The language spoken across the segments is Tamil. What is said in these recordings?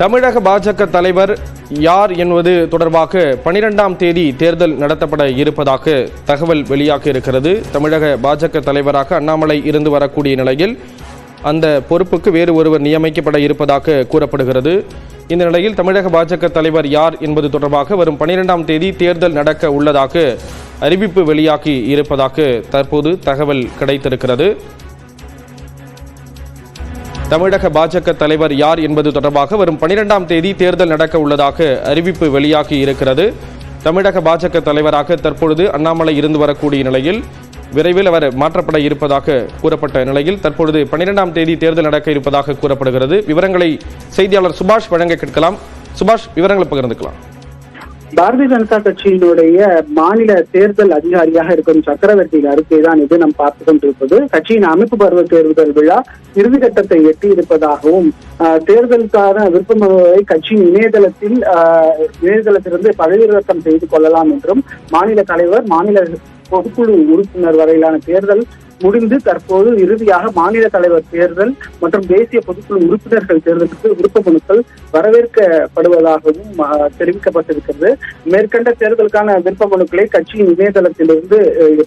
தமிழக பாஜக தலைவர் யார் என்பது தொடர்பாக பனிரெண்டாம் தேதி தேர்தல் நடத்தப்பட இருப்பதாக தகவல் வெளியாக இருக்கிறது. தமிழக பாஜக தலைவராக அண்ணாமலை இருந்து வரக்கூடிய நிலையில் அந்த பொறுப்புக்கு வேறு ஒருவர் நியமிக்கப்பட இருப்பதாக கூறப்படுகிறது. இந்த நிலையில் தமிழக பாஜக தலைவர் யார் என்பது தொடர்பாக வரும் பனிரெண்டாம் தேதி தேர்தல் நடக்க உள்ளதாக அறிவிப்பு வெளியாகி இருப்பதாக தற்போது தகவல் கிடைத்திருக்கிறது. தமிழக பாஜக தலைவர் யார் என்பது தொடர்பாக வரும் பனிரெண்டாம் தேதி தேர்தல் நடக்க உள்ளதாக அறிவிப்பு வெளியாகி இருக்கிறது. தமிழக பாஜக தலைவராக தற்பொழுது அண்ணாமலை இருந்து வரக்கூடிய நிலையில் விரைவில் அவர் மாற்றப்பட இருப்பதாக கூறப்பட்ட நிலையில் தற்பொழுது பனிரெண்டாம் தேதி தேர்தல் நடக்க இருப்பதாக கூறப்படுகிறது. விவரங்களை செய்தியாளர் சுபாஷ் வழங்க கேட்கலாம். சுபாஷ் விவரங்களை பகிர்ந்துக்கலாம். பாரதிய ஜனதா கட்சியினுடைய மாநில தேர்தல் அதிகாரியாக இருக்கும் சக்கரவர்த்தியின் அறிக்கை தான் இது நாம் பார்த்து கொண்டிருப்பது. கட்சியின் அமைப்பு பருவ தேர்தல் விழா இறுதிக்கட்டத்தை எட்டி இருப்பதாகவும் ஆஹ், தேர்தலுக்கான விருப்பமனுவை கட்சியின் இணையதளத்தில் ஆஹ், இணையதளத்திலிருந்து பதிவிறக்கம் செய்து கொள்ளலாம் என்றும் மாநில தலைவர் மாநில பொதுக்குழு உறுப்பினர் வரையிலான தேர்தல் முடிந்து தற்போது இறுதியாக மாநில தலைவர் தேர்தல் மற்றும் தேசிய பொதுக்குழு உறுப்பினர்கள் தேர்தலுக்கு விருப்ப மனுக்கள் வரவேற்கப்படுவதாகவும் தெரிவிக்கப்பட்டிருக்கிறது. மேற்கண்ட தேர்தலுக்கான விருப்ப மனுக்களை கட்சியின் இணையதளத்திலிருந்து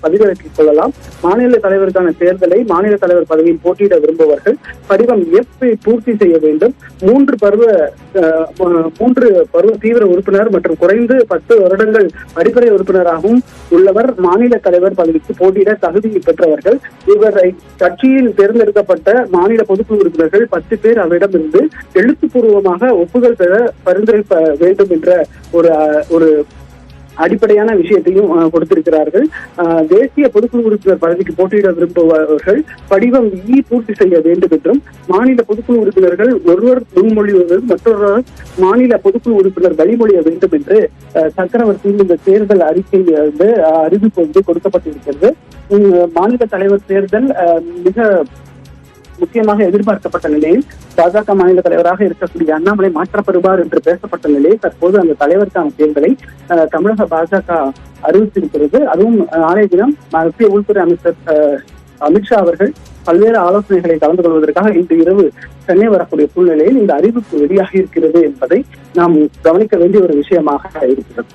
பதிவிறக்கிக் கொள்ளலாம். மாநில தலைவருக்கான தேர்தலை மாநில தலைவர் பதவியில் போட்டியிட விரும்புவர்கள். படிவம் எஃப் பூர்த்தி செய்ய வேண்டும். மூன்று பருவ அஹ், மூன்று பருவ தீவிர உறுப்பினர் மற்றும் குறைந்து பத்து வருடங்கள் அடிப்படை உறுப்பினராகவும் உள்ளவர் மாநில தலைவர் பதவிக்கு போட்டியிட தகுதி பெற்றவர்கள். இவரை கட்சியில் தேர்ந்தெடுக்கப்பட்ட மாநில பொதுக்குழு உறுப்பினர்கள் பத்து பேர் அவரிடம் இருந்து எழுத்துப்பூர்வமாக ஒப்புதல் பெற பரிந்துரைப்ப வேண்டும் என்ற ஒரு ஒரு அடிப்படையான விஷயத்தையும் கொடுத்திருக்கிறார்கள். தேசிய பொதுக்குழு உறுப்பினர் பதவிக்கு போட்டியிட விரும்புபவர்கள் படிவம் இ பூர்த்தி செய்ய வேண்டும் என்றும் மாநில பொதுக்குழு உறுப்பினர்கள் ஒருவர் முன்மொழிவது மற்றொருவர் மாநில பொதுக்குழு உறுப்பினர் வழிமொழிய வேண்டும் என்று அஹ், சக்கரவர்த்தியின் இந்த தேர்தல் அறிக்கை வந்து அறிவிப்பு வந்து கொடுக்கப்பட்டிருக்கிறது. மாநில தலைவர் தேர்தல் மிக முக்கியமாக எதிர்பார்க்கப்பட்ட நிலையில் பாஜக மாநில தலைவராக இருக்கக்கூடிய அண்ணாமலை மாற்றப்படுவார் என்று பேசப்பட்ட நிலையில் தற்போது அந்த தலைவருக்கான தேர்தலை தமிழக பாஜக அறிவித்திருக்கிறது. அதுவும் அஹ், நாளைய தினம் மத்திய உள்துறை அமைச்சர் அஹ், அமித்ஷா அவர்கள் பல்வேறு ஆலோசனைகளை கலந்து கொள்வதற்காக இன்று இரவு சென்னை வரக்கூடிய சூழ்நிலையில் இந்த அறிவிப்பு வெளியாகி இருக்கிறது என்பதை நாம் கவனிக்க வேண்டிய ஒரு விஷயமாக இருக்கிறது.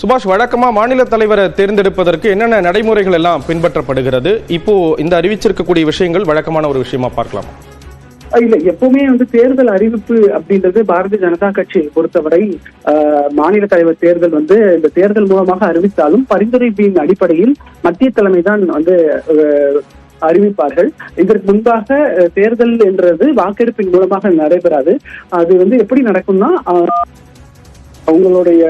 சுபாஷ் வழக்கமா மாநில தலைவரை தேர்ந்தெடுப்பதற்கு என்னென்ன நடைமுறைகள் எல்லாம் பின்பற்றப்படுகிறது? இப்போ இந்த அறிவிச்சிருக்கக்கூடிய விஷயங்கள் வழக்கமான ஒரு விஷயமா பார்க்கலாம்? இல்ல எப்பவுமே வந்து தேர்தல் அறிவிப்பு அப்படின்றது பாரதிய ஜனதா கட்சியை பொறுத்தவரை மாநில தலைவர் தேர்தல் வந்து இந்த தேர்தல் மூலமாக அறிவித்தாலும் பரிந்துரைப்பின் அடிப்படையில் மத்திய தலைமை தான் வந்து அறிவிப்பார்கள். இதற்கு முன்பாக தேர்தல் என்றது வாக்கெடுப்பின் மூலமாக நடைபெறாது. அது வந்து எப்படி நடக்கும்னா அவங்களுடைய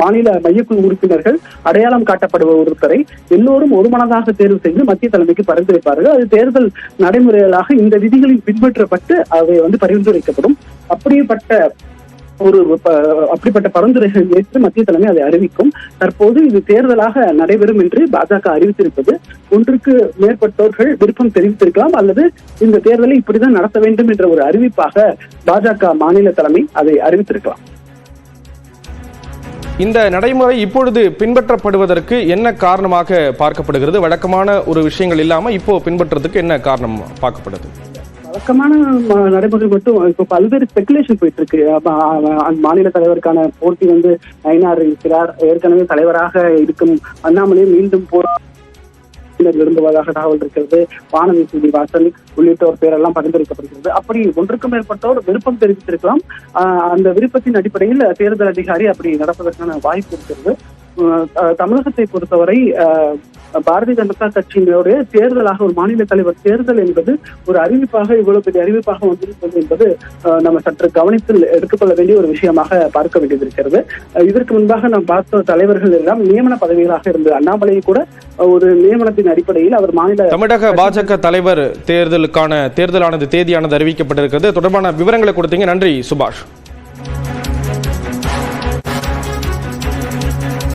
மாநில மையக்குழு உறுப்பினர்கள் அடையாளம் காட்டப்படுபவர் ஒருத்தரை எல்லோரும் ஒருமனதாக தேர்வு செய்து மத்திய தலைமைக்கு பரிந்துரைப்பார்கள் அது தேர்தல் நடைமுறைகளாக இந்த விதிகளில் பின்பற்றப்பட்டு அவை வந்து பரிந்துரைக்கப்படும். அப்படிப்பட்ட ஒரு அப்படிப்பட்ட பரிந்துரைகள் ஏற்று மத்திய தலைமை அதை அறிவிக்கும். தற்போது இது தேர்தலாக நடைபெறும் என்று பாஜக அறிவித்திருப்பது. ஒன்றுக்கு மேற்பட்டோர்கள் விருப்பம் தெரிவித்திருக்கலாம் அல்லது இந்த தேர்தலை இப்படிதான் நடத்த வேண்டும் என்ற ஒரு அறிவிப்பாக பாஜக மாநில தலைமை அதை அறிவித்திருக்கலாம். இந்த நடைமுறை இப்பொழுது பின்பற்றப்படுவதற்கு என்ன காரணமாக பார்க்கப்படுகிறது? வழக்கமான ஒரு விஷயங்கள் இல்லாம இப்போ பின்பற்றதுக்கு என்ன காரணம் பார்க்கப்படுது? வழக்கமான நடைமுறை மட்டும் இப்போ பல்வேறு ஸ்பெகுலேஷன் போயிட்டு இருக்கு மாநில தலைவருக்கான போட்டி வந்து நயனார் இருக்கிறார். ஏற்கனவே தலைவராக இருக்கும் அண்ணாமலை மீண்டும் போ விரும்புவதாக தகவல் இருக்கிறது. வானதி சீனிவாசன் உள்ளிட்டோர் பேரெல்லாம் பரிந்துரைக்கப்படுகிறது. அப்படி ஒன்றுக்கு மேற்பட்டோர் விருப்பம் தெரிவித்திருக்கலாம். அந்த விருப்பத்தின் அடிப்படையில் தேர்தல் அதிகாரி அப்படி நடப்பதற்கான வாய்ப்பு இருக்கிறது. அஹ் தமிழகத்தை பொறுத்தவரை அஹ் பாரதிய ஜனதா கட்சியினுடைய தேர்தலாக ஒரு மாநில தலைவர் தேர்தல் என்பது ஒரு அறிவிப்பாக இவ்வளவு பெரிய அறிவிப்பாக வந்திருப்பது என்பது நம்ம சற்று கவனத்தில் எடுத்துக்கொள்ள வேண்டிய ஒரு விஷயமாக பார்க்க வேண்டியது இருக்கிறது ஆஹ் இதற்கு முன்பாக நாம் பார்த்த தலைவர்கள் எல்லாம் நியமன பதவிகளாக இருந்தது அண்ணாமலை கூட ஒரு நியமனத்தின் அடிப்படையில் அவர் மாநில தமிழக பாஜக தலைவர் தேர்தலுக்கான தேர்தலானது தேதியானது அறிவிக்கப்பட்டிருக்கிறது. தொடர்பான விவரங்களை கொடுத்தீங்க. நன்றி சுபாஷ்.